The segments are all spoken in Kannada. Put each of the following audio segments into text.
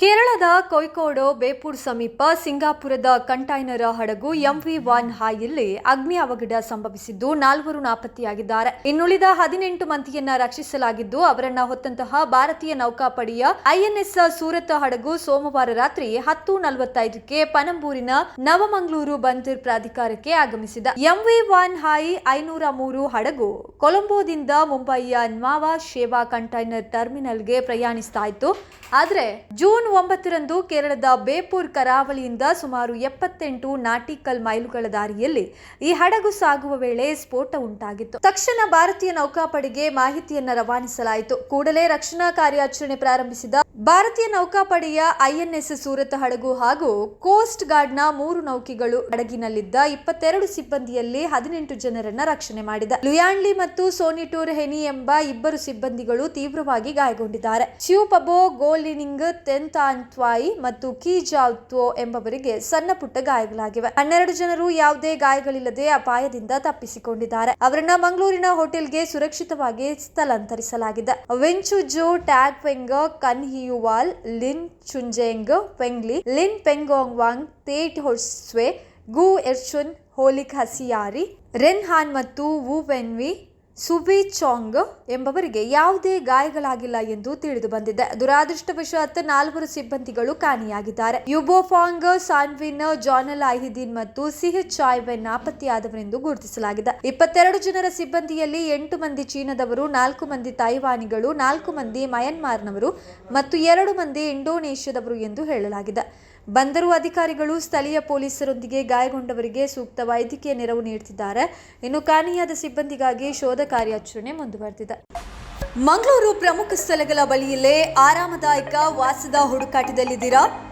ಕೇರಳದ ಕೊಯ್ಕೋಡೋ, ಬೇಪೂರ್ ಸಮೀಪ ಸಿಂಗಾಪುರದ ಕಂಟೈನರ್ ಹಡಗು ಎಂವಿ ಒನ್ ಹಾಯಲ್ಲಿ ಅಗ್ನಿ ಅವಘಡ ಸಂಭವಿಸಿದ್ದು ನಾಲ್ವರು ನಾಪತ್ತೆಯಾಗಿದ್ದಾರೆ. ಇನ್ನುಳಿದ ಹದಿನೆಂಟು ಮಂದಿಯನ್ನ ರಕ್ಷಿಸಲಾಗಿದ್ದು ಅವರನ್ನ ಹೊತ್ತಂತಹ ಭಾರತೀಯ ನೌಕಾಪಡೆಯ ಐಎನ್ಎಸ್ ಸೂರತ್ ಹಡಗು ಸೋಮವಾರ ರಾತ್ರಿ ಹತ್ತು ನಲವತ್ತೈದಕ್ಕೆ ಪನಂಬೂರಿನ ನವಮಂಗಳೂರು ಬಂದರ್ ಪ್ರಾಧಿಕಾರಕ್ಕೆ ಆಗಮಿಸಿದ. ಎಂವಿ ಒನ್ ಹಾಯಿ ಐನೂರ ಮೂರು ಹಡಗು ಕೊಲಂಬೋದಿಂದ ಮುಂಬಯಿಯ ನ್ಮಾವಾ ಶೇವಾ ಕಂಟೈನರ್ ಟರ್ಮಿನಲ್ಗೆ ಪ್ರಯಾಣಿಸ್ತಾ ಇತ್ತು. ಆದರೆ ಜೂನ್ ಒಂಬತ್ತರಂದು ಕೇರಳದ ಬೇಪೂರ್ ಕರಾವಳಿಯಿಂದ ಸುಮಾರು ಎಪ್ಪತ್ತೆಂಟು ನಾಟಿಕಲ್ ಮೈಲುಗಳ ದಾರಿಯಲ್ಲಿ ಈ ಹಡಗು ಸಾಗುವ ವೇಳೆ ಸ್ಫೋಟ ಉಂಟಾಗಿತ್ತು. ತಕ್ಷಣ ಭಾರತೀಯ ನೌಕಾಪಡೆಗೆ ಮಾಹಿತಿಯನ್ನು ರವಾನಿಸಲಾಯಿತು. ಕೂಡಲೇ ರಕ್ಷಣಾ ಕಾರ್ಯಾಚರಣೆ ಪ್ರಾರಂಭಿಸಿದ ಭಾರತೀಯ ನೌಕಾಪಡೆಯ ಐಎನ್ಎಸ್ ಸೂರತ್ ಹಡಗು ಹಾಗೂ ಕೋಸ್ಟ್ ಗಾರ್ಡ್ನ ಮೂರು ನೌಕೆಗಳು ಹಡಗಿನಲ್ಲಿದ್ದ ಇಪ್ಪತ್ತೆರಡು ಸಿಬ್ಬಂದಿಯಲ್ಲಿ ಹದಿನೆಂಟು ಜನರನ್ನ ರಕ್ಷಣೆ ಮಾಡಿದ. ಲುಯಾಂಡ್ಲಿ ಮತ್ತು ಸೋನಿಟೂರ್ ಹೆನಿ ಎಂಬ ಇಬ್ಬರು ಸಿಬ್ಬಂದಿಗಳು ತೀವ್ರವಾಗಿ ಗಾಯಗೊಂಡಿದ್ದಾರೆ. ಶಿವಪಬೋ ಗೋಲಿನಿಂಗ್ ತೆಂತಾಂತ್ವಾಯಿ ಮತ್ತು ಕೀಜಾವ್ತ್ವೋ ಎಂಬವರಿಗೆ ಸಣ್ಣ ಪುಟ್ಟ ಗಾಯಗಳಾಗಿವೆ. ಹನ್ನೆರಡು ಜನರು ಯಾವುದೇ ಗಾಯಗಳಿಲ್ಲದೆ ಅಪಾಯದಿಂದ ತಪ್ಪಿಸಿಕೊಂಡಿದ್ದಾರೆ. ಅವರನ್ನ ಮಂಗಳೂರಿನ ಹೋಟೆಲ್ಗೆ ಸುರಕ್ಷಿತವಾಗಿ ಸ್ಥಳಾಂತರಿಸಲಾಗಿದೆ. ವೆಂಚುಜೋ ಟ್ಯಾಗ್ ವೆಂಗ್ ಕನ್ಹಿಯುವಾಲ್ ಲಿನ್ ಚುಂಜೆಂಗ್ ಪೆಂಗ್ಲಿ ಲಿನ್ ಪೆಂಗೋಂಗ್ ವಾಂಗ್, ತೇಟ್ ಹೊಸ್ವೆ ಗು ಎರ್ಚುನ್, ಹೋಲಿಕ್ ಹಸಿಯಾರಿ ರೆನ್ ಹಾನ್ ಮತ್ತು ವು ವೆನ್ವಿ ಸುಬಿ ಚಾಂಗ್ ಎಂಬವರಿಗೆ ಯಾವುದೇ ಗಾಯಗಳಾಗಿಲ್ಲ ಎಂದು ತಿಳಿದು ಬಂದಿದೆ. ದುರಾದೃಷ್ಟವಶಾತ್ ನಾಲ್ವರು ಸಿಬ್ಬಂದಿಗಳು ಕಾಣೆಯಾಗಿದ್ದಾರೆ. ಯುಬೋಫಾಂಗ್ ಸಾನ್ವಿನ್, ಜಾನಲ್ ಐಹಿದೀನ್ ಮತ್ತು ಸಿಹ್ ಚಾಯ್ವೆನ್ ನಾಪತ್ತೆಯಾದವರೆಂದು ಗುರುತಿಸಲಾಗಿದೆ. ಇಪ್ಪತ್ತೆರಡು ಜನರ ಸಿಬ್ಬಂದಿಯಲ್ಲಿ ಎಂಟು ಮಂದಿ ಚೀನಾದವರು, ನಾಲ್ಕು ಮಂದಿ ತೈವಾನಿಗಳು ನಾಲ್ಕು ಮಂದಿ ಮಯನ್ಮಾರ್ನವರು ಮತ್ತು ಎರಡು ಮಂದಿ ಇಂಡೋನೇಷ್ಯಾದವರು ಎಂದು ಹೇಳಲಾಗಿದೆ. ಬಂದರು ಅಧಿಕಾರಿಗಳು ಸ್ಥಳೀಯ ಪೊಲೀಸರೊಂದಿಗೆ ಗಾಯಗೊಂಡವರಿಗೆ ಸೂಕ್ತ ವೈದ್ಯಕೀಯ ನೆರವು ನೀಡುತ್ತಿದ್ದಾರೆ. ಇನ್ನು ಕಾಣೆಯಾದ ಸಿಬ್ಬಂದಿಗಾಗಿ ಶೋಧ ಕಾರ್ಯಾಚರಣೆ ಮುಂದುವರೆದಿದೆ. ಮಂಗಳೂರು ಪ್ರಮುಖ ಸ್ಥಳಗಳ ಬಳಿಯಲ್ಲೇ ಆರಾಮದಾಯಕ ವಾಸದ ಹುಡುಕಾಟದಲ್ಲಿದ್ದೀರಾ?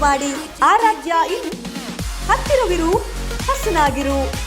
ಮಾಡಿ ಆರಾಧ್ಯ ಇನ್ ಹತ್ತಿರವಿರು ಹಸನಾಗಿರು.